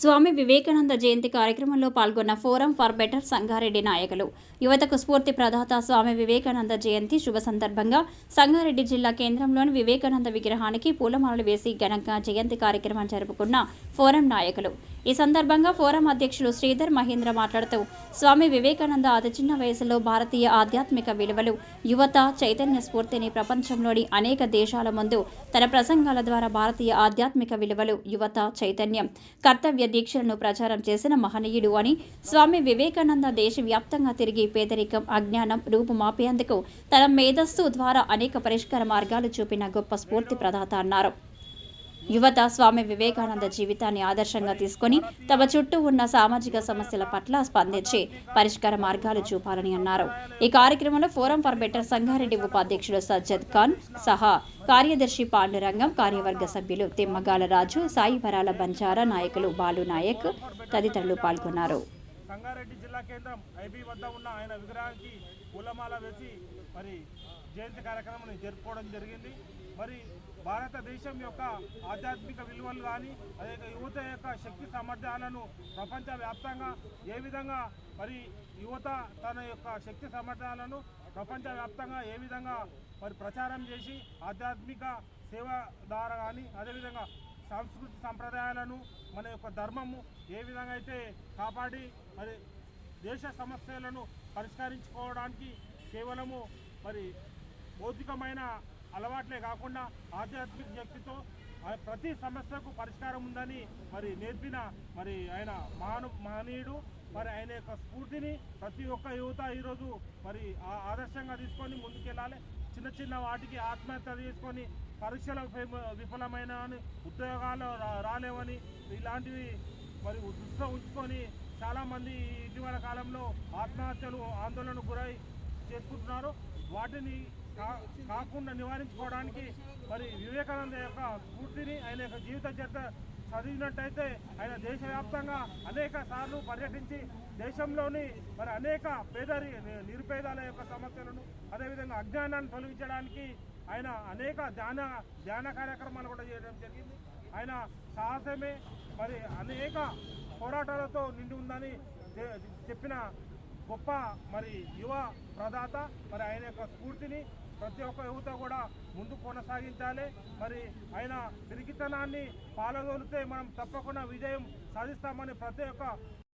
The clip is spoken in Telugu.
స్వామి వివేకానంద జయంతి కార్యక్రమంలో పాల్గొన్న ఫోరం ఫర్ బెటర్ సంగారెడ్డి నాయకులు. యువతకు స్ఫూర్తి ప్రదాత స్వామి వివేకానంద జయంతి శుభ సందర్భంగా సంగారెడ్డి జిల్లా కేంద్రంలోని వివేకానంద విగ్రహానికి పూలమాలలు వేసి ఘనంగా జయంతి కార్యక్రమం జరుపుకున్న ఫోరం నాయకులు. ఈ సందర్భంగా ఫోరం అధ్యక్షులు శ్రీధర్ మహేంద్ర మాట్లాడుతూ స్వామి వివేకానంద అతి చిన్న వయసులో భారతీయ ఆధ్యాత్మిక విలువలు యువత చైతన్య స్ఫూర్తిని ప్రపంచంలోని అనేక దేశాల ముందు తన ప్రసంగాల ద్వారా భారతీయ ఆధ్యాత్మిక విలువలు యువత చైతన్యం కర్తవ్య దీక్షలను ప్రచారం చేసిన మహనీయుడు అని స్వామి వివేకానంద దేశవ్యాప్తంగా తిరిగి పేదరికం అజ్ఞానం రూపుమాపేందుకు తన మేధస్సు ద్వారా అనేక పరిష్కార మార్గాలు చూపిన గొప్ప స్ఫూర్తి ప్రదాత అన్నారు. యువత స్వామి వివేకానంద జీవితాన్ని ఆదర్శంగా తీసుకొని తమ చుట్టూ ఉన్న సామాజిక సమస్యల పట్ల స్పందించి పరిష్కార మార్గాలు చూపాలని అన్నారు. ఈ కార్యక్రమంలో ఫోరం ఫర్ బెటర్ సంగారెడ్డి ఉపాధ్యక్షుడు సజ్జద్ ఖాన్ సహా కార్యదర్శి పాండురంగం కార్యవర్గ సభ్యులు తిమ్మగాల రాజు సాయి వరాల బంజారా నాయకులు బాలు నాయక్ తదితరులు పాల్గొన్నారు. సంగారెడ్డి జిల్లా కేంద్రం ఐబీ వద్ద ఉన్న ఆయన విగ్రహానికి పూలమాల వేసి మరి జయంతి కార్యక్రమం జరుపుకోవడం జరిగింది. మరి భారతదేశం యొక్క ఆధ్యాత్మిక విలువలు కానీ అదే యువత యొక్క శక్తి సామర్థ్యాలను ప్రపంచవ్యాప్తంగా ఏ విధంగా మరి యువత తన యొక్క శక్తి సామర్థ్యాలను ప్రపంచవ్యాప్తంగా ఏ విధంగా మరి ప్రచారం చేసి ఆధ్యాత్మిక సేవ ద్వారా కానీ అదేవిధంగా సాంస్కృతిక సంప్రదాయాలను మన యొక్క ధర్మము ఏ విధంగా అయితే కాపాడి మరి దేశ సమస్యలను పరిష్కరించుకోవడానికి కేవలము మరి భౌతికమైన అలవాట్లే కాకుండా ఆధ్యాత్మిక శక్తితో ప్రతి సమస్యకు పరిష్కారం ఉందని మరి నేర్పిన మరి ఆయన మాను మహనీయుడు మరి ఆయన యొక్క స్ఫూర్తిని ప్రతి ఒక్క యువత ఈరోజు మరి ఆ- ఆదర్శంగా తీసుకొని ముందుకెళ్ళాలి. చిన్న చిన్న వాటికి ఆత్మహత్య చేసుకొని పరీక్షలు విఫలమైన అని ఉద్యోగాలు రా- రాలేవని ఇలాంటివి మరి దృష్టిలో ఉంచుకొని చాలామంది ఇటీవల కాలంలో ఆత్మహత్యలు ఆందోళనకు గురై చేసుకుంటున్నారు. వాటిని కాకుండా నివారించుకోవడానికి మరి వివేకానంద యొక్క స్ఫూర్తిని ఆయన యొక్క జీవిత చరిత్ర చదివినట్టయితే ఆయన దేశవ్యాప్తంగా అనేక సార్లు పర్యటించి దేశంలోని మరి అనేక పేదరి నిరుపేదల యొక్క సమస్యలను అదేవిధంగా అజ్ఞానాన్ని తొలగించడానికి ఆయన అనేక ధ్యాన ధ్యాన కార్యక్రమాలు కూడా చేయడం జరిగింది. ఆయన సాహసమే మరి అనేక పోరాటాలతో నిండి ఉందని చెప్పిన గొప్ప మరి యువ ప్రదాత మరి ఆయన యొక్క స్ఫూర్తిని ప్రతి ఒక్క యువత కూడా ముందు కొనసాగించాలి. మరి ఆయన తిరిగితనాన్ని పాలదోలితే మనం తప్పకుండా విజయం సాధిస్తామని ప్రతి ఒక్క